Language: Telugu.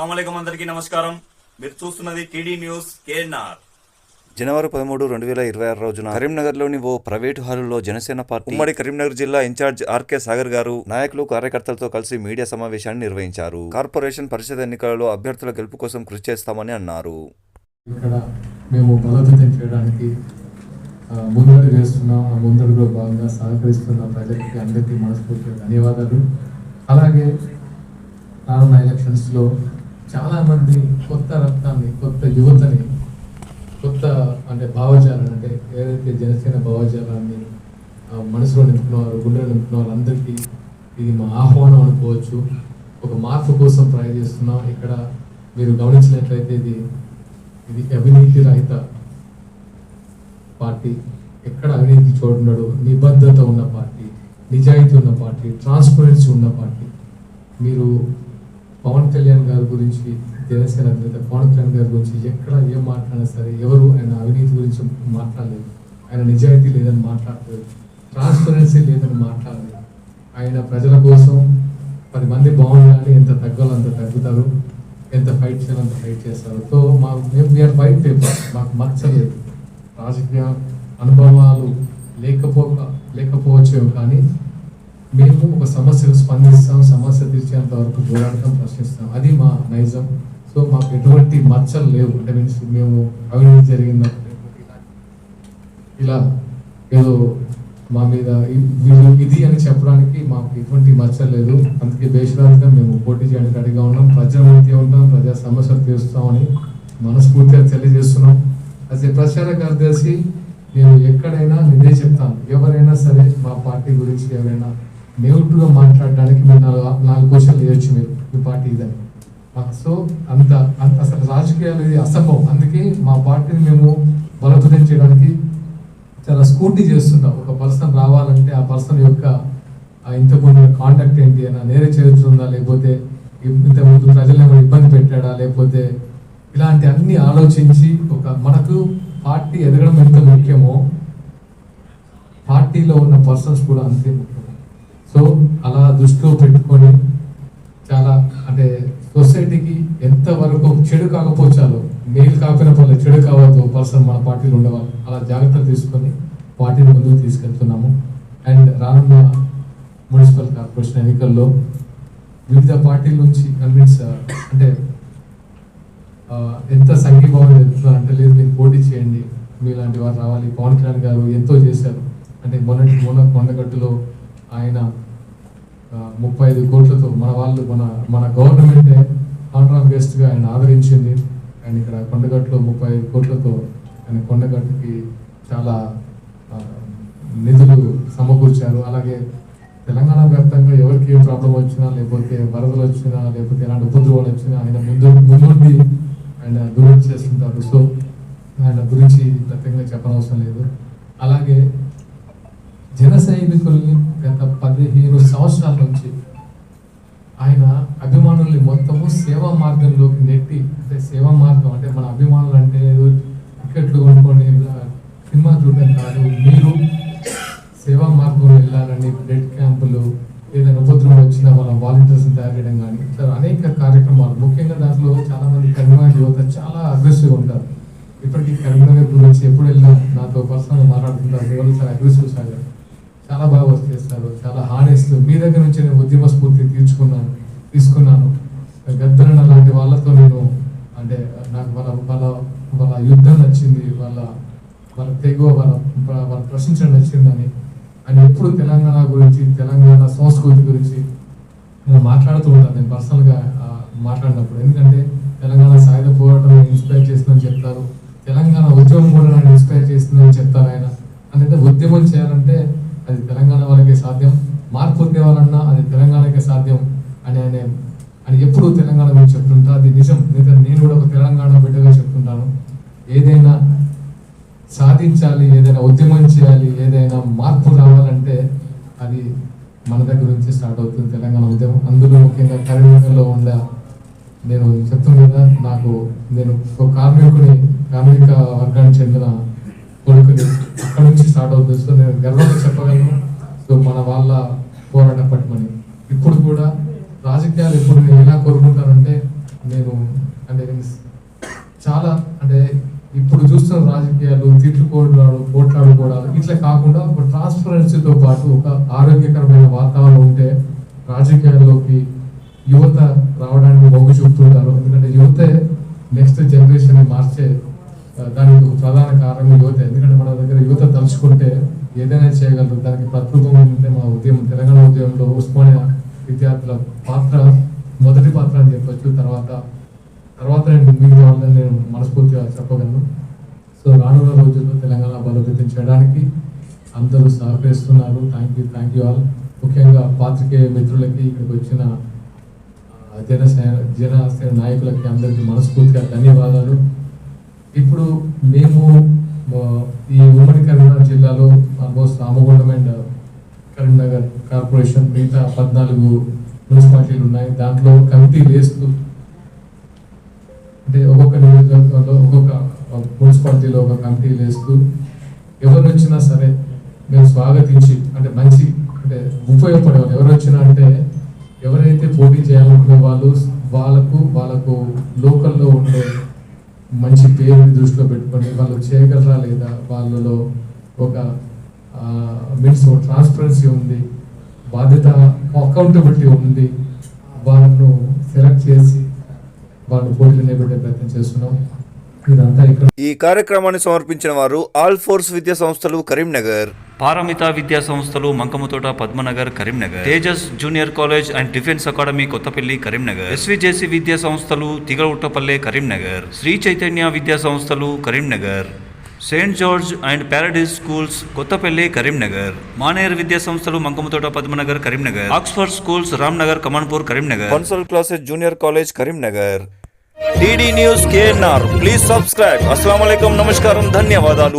అస్సలం అందరికీ నమస్కారం. మీరు చూస్తున్నది టీడీ న్యూస్ కేఎన్ఆర్. జనవరి పదమూడు రెండు వేల ఇరవై ఆరు రోజున కరీంనగర్లోని ఓ ప్రైవేటు హాలులో జనసేన పార్టీ ఉమ్మడి కరీంనగర్ జిల్లా ఇన్ఛార్జ్ ఆర్కే సాగర్ గారు నాయకులు కార్యకర్తలతో కలిసి మీడియా సమావేశాన్ని నిర్వహించారు. కార్పొరేషన్ పరిషత్ ఎన్నికలలో అభ్యర్థుల గెలుపు కోసం కృషి చేస్తామని అన్నారు. ఇక్కడ మేము బలోపేతం చేయడానికి ముందడుగు వేస్తున్నాం. ఆ ముందడుగులో భాగంగా సహకరిస్తున్న ప్రజలకి అందరికీ మనస్ఫూర్తిగా ధన్యవాదాలు. అలాగే రానున్న ఎలక్షన్స్లో చాలామంది కొత్త రక్తాన్ని కొత్త యువతని కొత్త అంటే భావజాలను అంటే ఏదైతే జనసేన భావజాలాన్ని మనసులో నింపుకున్నవారు గుండెలో నింపుకున్న అందరికీ ఇది మా ఆహ్వానం అనుకోవచ్చు. ఒక మార్పు కోసం ట్రై చేస్తున్నాం. ఇక్కడ మీరు గమనించినట్లయితే ఇది ఇది అవినీతి రహిత పార్టీ. ఎక్కడ అవినీతి చూడడు నిబద్ధత ఉన్న పార్టీ నిజాయితీ ఉన్న పార్టీ ట్రాన్స్పరెన్సీ ఉన్న పార్టీ. మీరు పవన్ కళ్యాణ్ గారి గురించి జనసేన అధినేత పవన్ కళ్యాణ్ గారి గురించి ఎక్కడ ఏం మాట్లాడినా సరే ఎవరు ఆయన అవినీతి గురించి మాట్లాడలేదు. ఆయన నిజాయితీ లేదని మాట్లాడలేదు. ట్రాన్స్పరెన్సీ లేదని మాట్లాడలేదు. ఆయన ప్రజల కోసం పది మంది బాగుండాలని ఎంత తగ్గాలో అంత తగ్గుతారు ఎంత ఫైట్ చేయాలో అంత ఫైట్ చేస్తారు. సో మా మేము వీఆర్ వైట్ పేపర్ మాకు మచ్చలేదు. రాజకీయ అనుభవాలు లేకపోక లేకపోవచ్చేమో కానీ మేము ఒక సమస్యకు స్పందిస్తాం సమస్య తీర్చేంత వరకు పోరాడతాం ప్రశ్నిస్తాం. అది మా నైజం. సో మాకు ఎటువంటి మచ్చలు లేవు. అంటే మీన్స్ మేము అవినీతి జరిగిందా ఇలా ఏదో మా మీద వీళ్ళు ఇది అని చెప్పడానికి మాకు ఎటువంటి మచ్చలు లేదు. అందుకే బేషరాజుగా మేము పోటీ చేయడానికి అడిగా ఉన్నాం. ప్రజల మధ్య ఉంటాం ప్రజా సమస్యలు తీరుస్తామని మనస్ఫూర్తిగా తెలియజేస్తున్నాం. అదే ప్రచార కార్యదర్శి నేను ఎక్కడైనా ఇదే చెప్తాను. ఎవరైనా సరే మా పార్టీ గురించి ఎవరైనా నెగిటివ్గా మాట్లాడడానికి మీరు నాలుగు నాలుగు క్వశ్చన్లు వేయొచ్చు మీరు. మీ పార్టీ ఇదని. సో అంత అంత అసలు రాజకీయాలు ఇది అసంభవం అందుకే మా పార్టీని మేము బలోపేతం చేయడానికి చాలా స్కూటీ చేస్తున్నాం. ఒక పర్సన్ రావాలంటే ఆ పర్సన్ యొక్క ఇంతకుముందు కాంటాక్ట్ ఏంటి అయినా నేరే చరిత్ర ఉందా? లేకపోతే ఇంతకుముందు ప్రజలను ఏమైనా ఇబ్బంది పెట్టాడా? లేకపోతే ఇలాంటి అన్ని ఆలోచించి ఒక మనకు పార్టీ ఎదగడం ఎంత ముఖ్యమో పార్టీలో ఉన్న పర్సన్స్ కూడా అంతే ముఖ్యం సో అలా దృష్టిలో పెట్టుకొని చాలా అంటే సొసైటీకి ఎంతవరకు చెడు కాకపోవచ్చాలో మేలు కాకపోయిన పర్లేదు చెడు కావద్దు పర్సన్ మన పార్టీలో ఉండేవాళ్ళు అలా జాగ్రత్తలు తీసుకొని పార్టీని ముందుకు తీసుకెళ్తున్నాము. అండ్ రానున్న మున్సిపల్ కార్పొరేషన్ ఎన్నికల్లో వివిధ పార్టీల నుంచి కన్విన్స్ అంటే ఎంత సంఘీభావం చెప్తున్నారు అంటే లేదు మీరు పోటీ చేయండి మీలాంటి వారు రావాలి. పవన్ కళ్యాణ్ గారు ఎంతో చేశారు. అంటే మొన్నటి మొన్న కొండగట్టులో ఆయన ముప్పై ఐదు కోట్లతో మన వాళ్ళు మన మన గవర్నమెంటే కాంట్రాక్ట్ గెస్ట్గా ఆయన ఆదరించింది. అండ్ ఇక్కడ కొండగట్టులో ముప్పై ఐదు కోట్లతో ఆయన కొండగట్టుకి చాలా నిధులు సమకూర్చారు. అలాగే తెలంగాణ వ్యాప్తంగా ఎవరికి ఏ ప్రాబ్లం వచ్చినా లేకపోతే వరదలు వచ్చినా లేకపోతే ఎలాంటి ఉపద్రవాలు వచ్చినా ఆయన ముందు ముందుండి ఆయన దూరం చేస్తుంటారు. సో ఆయన గురించి ప్రత్యేకంగా చెప్పనవసరం లేదు. అలాగే జన సైనికుల్ని గత పదిహేను సంవత్సరాల నుంచి ఆయన అభిమానుల్ని మొత్తము సేవా మార్గంలోకి నెట్టి అంటే సేవా మార్గం అంటే మన అభిమానులు అంటే టికెట్లు కొనుక్కొని సినిమా చూడడం కాదు. మీరు సేవా మార్గంలో వెళ్ళాలని బ్లడ్ క్యాంపులు ఏదైనా ఉపద్రవం వచ్చినా వాళ్ళ వాలంటీర్స్ తయారు చేయడం కానీ ఇట్లా అనేక కార్యక్రమాలు. ముఖ్యంగా దాంట్లో చాలా మంది కరీంనగర్ యువత చాలా అగ్రెసివ్ ఉంటారు. ఇప్పటికీ కరీంనగర్ గురించి ఎప్పుడు వెళ్ళినా నాతో పర్సనల్ మాట్లాడుతుంటారు చాలా అగ్రెసివ్ సాగారు. చాలా బాగా వర్క్ చేస్తారు చాలా హానెస్ట్ మీ దగ్గర నుంచి నేను ఉద్యమ స్ఫూర్తి తీర్చుకున్నాను తీసుకున్నాను. గద్దరణ లాంటి వాళ్ళతో నేను అంటే నాకు వాళ్ళ వాళ్ళ వాళ్ళ యుద్ధం నచ్చింది వాళ్ళ వాళ్ళ తెగువ వాళ్ళ వాళ్ళ ప్రశ్నించడం నచ్చిందని. అని ఎప్పుడు తెలంగాణ గురించి తెలంగాణ సంస్కృతి గురించి నేను మాట్లాడుతూ ఉంటాను. నేను పర్సనల్గా మాట్లాడినప్పుడు. ఎందుకంటే తెలంగాణ సాయుధ పోరాటం ఇన్స్పైర్ చేసిందని చెప్తారు. తెలంగాణ ఉద్యమం కూడా నన్ను ఇన్స్పైర్ చేసిందని చెప్తారు ఆయన. అంటే ఉద్యమం చేయాలంటే అది తెలంగాణ వాళ్ళకే సాధ్యం. మార్పు తేవాలన్నా అది తెలంగాణకే సాధ్యం అని ఆయన అని ఎప్పుడు తెలంగాణ గురించి చెప్తుంటా. అది నిజం. ఎందుకంటే నేను కూడా ఒక తెలంగాణ బిడ్డగా చెప్తుంటాను. ఏదైనా సాధించాలి ఏదైనా ఉద్యమం చేయాలి ఏదైనా మార్పు రావాలంటే అది మన దగ్గర నుంచి స్టార్ట్ అవుతుంది తెలంగాణ ఉద్యమం. అందులో ముఖ్యంగా కరీంనగర్లో ఉండ నేను చెప్తున్నాను కదా నాకు నేను ఒక కార్మికుని కార్మిక వర్గానికి చెందిన కొడుకుని నుంచి స్టార్ట్ అవుతుంది. సో నేను గర్వంగా చెప్పగలను. సో మన వాళ్ళ పోరాట పట్టుమని ఇప్పుడు కూడా రాజకీయాలు ఎప్పుడు నేను ఎలా కోరుకుంటానంటే నేను అంటే చాలా అంటే ఇప్పుడు చూస్తున్న రాజకీయాలు తిట్టుకోవడాలు పోట్లాడుకోవడాలు ఇట్లా కాకుండా ఒక ట్రాన్స్పరెన్సీతో పాటు ఒక ఆరోగ్యకరమైన వాతావరణం ఉంటే రాజకీయాల్లోకి యువత రావడానికి మొగ్గు చూపుతుంటారు. ఎందుకంటే యువతే నెక్స్ట్ జనరేషన్ మార్చే దానికి ఒక ప్రధాన కారణం యువత. ఎందుకంటే మన దగ్గర యువత తలుచుకుంటే ఏదైనా చేయగలరు. దానికి ప్రకృతం ఉంటే మా ఉద్యమం తెలంగాణ ఉద్యమంలో ఉస్మానియా విద్యార్థుల పాత్ర మొదటి పాత్ర అని చెప్పొచ్చు. తర్వాత తర్వాత నేను మిగిలిన వాళ్ళని నేను మనస్ఫూర్తిగా చెప్పగలను. సో రానున్న రోజుల్లో తెలంగాణ బలోపేతం చేయడానికి అందరూ సహకరిస్తున్నారు. Thank you thank you all ముఖ్యంగా పాత్రికేయ మిత్రులకి ఇక్కడికి వచ్చిన జనసేన జనసేన నాయకులకి అందరికీ మనస్ఫూర్తిగా ధన్యవాదాలు. ఇప్పుడు మేము ఈ ఉమ్మడి కరీంనగర్ జిల్లాలో almost Ramagundam and Karimnagar corporation మిగతా పద్నాలుగు మున్సిపాలిటీలు ఉన్నాయి. దాంట్లో కమిటీ వేస్తూ అంటే ఒక్కొక్క నియోజకవర్గంలో ఒక్కొక్క మున్సిపాలిటీలో ఒక కమిటీ వేస్తూ ఎవరు వచ్చినా సరే మేము స్వాగతించి అంటే మంచి అంటే ఉపయోగపడే ఎవరు వచ్చినా అంటే ఎవరైతే పోటీ చేయాలనుకునే వాళ్ళు వాళ్ళకు వాళ్ళకు లోకల్లో ఉండే మంచి పేరుని దృష్టిలో పెట్టుకొని వాళ్ళు చేయగలరా లేదా వాళ్ళలో ఒక మీన్స్ ట్రాన్స్పరెన్సీ ఉంది బాధ్యత అకౌంటబిలిటీ ఉంది. వాళ్ళను సెలెక్ట్ చేసి వాళ్ళని పోటీలు నిలబెట్టే ప్రయత్నం చేస్తున్నాం. ఈ కార్యక్రమాన్ని సమర్పించిన వారు ఆల్ ఫోర్స్ విద్యా సంస్థలు కరీంనగర్. పారమిత విద్యా సంస్థలు Mankammathota Padmanagar Karimnagar. Tejas junior college and defence academy Kothapalli Karimnagar. SVJC విద్యా సంస్థలు తిగలఉట్టపల్లె కరీంనగర్. శ్రీ చైతన్య విద్యా సంస్థలు Karimnagar. Saint George and paradise schools Kothapalli Karimnagar. Maner విద్యా సంస్థలు Mankammathota Padmanagar Karimnagar. Oxford schools Ramnagar Kamanpur Karimnagar. Kansal classes junior college Karimnagar. DD news KNR please subscribe. అస్సలం నమస్కారం. ధన్యవాదాలు.